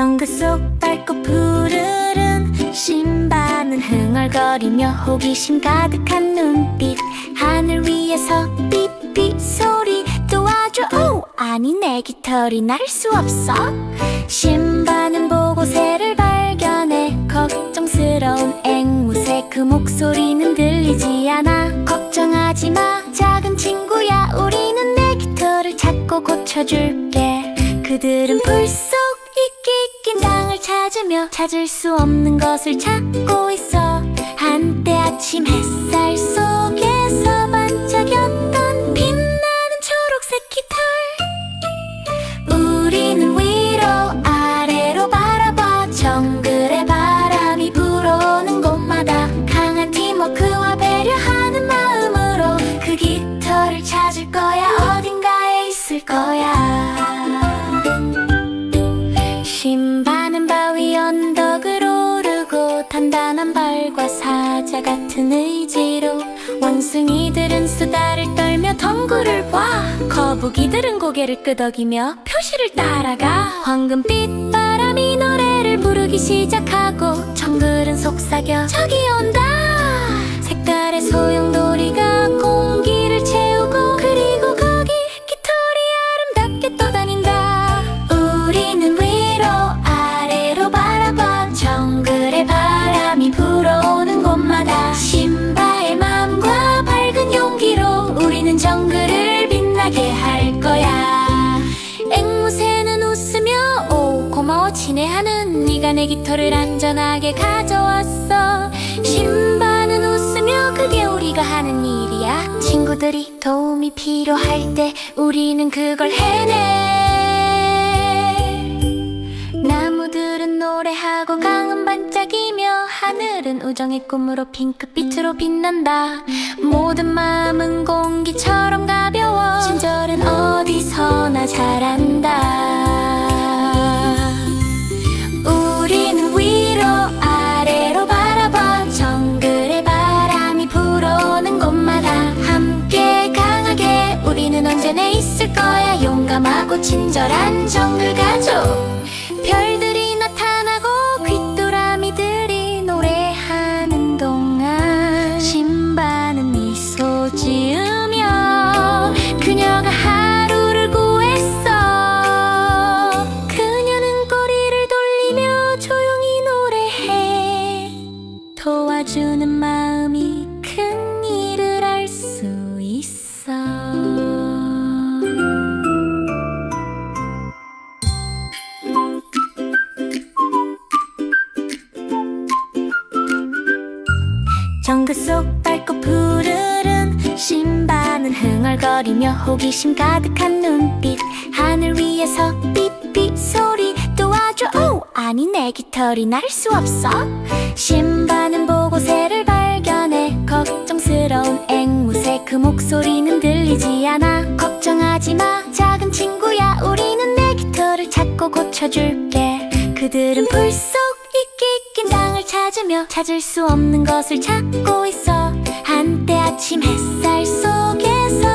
정글 속 밝고 푸르른 신바는 흥얼거리며 호기심 가득한 눈빛. 하늘 위에서 삐삐 소리 도와줘. 오 아니 내 깃털이 날 수 없어. 신바는 보고 새를 발견해 걱정스러운 앵무새. 그 목소리는 들리지 않아 걱정하지 마. 작은 친구야 우리는 내 깃털을 찾고 고쳐줄게. 그들은 불속 이끼 낀 땅을 찾으며 찾을 수 없는 것을 찾고 있어. 한때 아침 햇살 속 위 언덕을 오르고 단단한 발과 사자 같은 의지로 원숭이들은 수다를 떨며 덩굴을 봐. 거북이들은 고개를 끄덕이며 표시를 따라가. 황금빛 바람이 노래를 부르기 시작하고 정글은 속삭여 저기 온다 정글을 빛나게 할 거야. 앵무새는 웃으며 오 고마워 친애하는 네가 내 깃털을 안전하게 가져왔어. 신바는 웃으며 그게 우리가 하는 일이야. 친구들이 도움이 필요할 때 우리는 그걸 해내. 나무들은 노래하고 강은 반짝이며 하늘은 우정의 꿈으로 핑크빛으로 빛난다. 모든 마음은 공기 거야. 용감하고 친절한 정글 가족. 별들이 나타나고 귀뚜라미들이 노래하는 동안 신바는 미소 지으며 그녀가 하루를 구했어. 그녀는 꼬리를 돌리며 조용히 노래해. 도와주는 마 정글 속 밝고 푸르른 신바는 흥얼거리며 호기심 가득한 눈빛. 하늘 위에서 삐삐 소리 도와줘. 오 아니 내 깃털이 날 수 없어. 신바는 보고 새를 발견해 걱정스러운 앵무새. 그 목소리는 들리지 않아 걱정하지 마. 작은 친구야 우리는 내 깃털을 찾고 고쳐줄게. 그들은 불속 이끼 낀 땅을 찾으며 찾을 수 없는 것을 찾고 있어. 한때 아침 햇살 속에서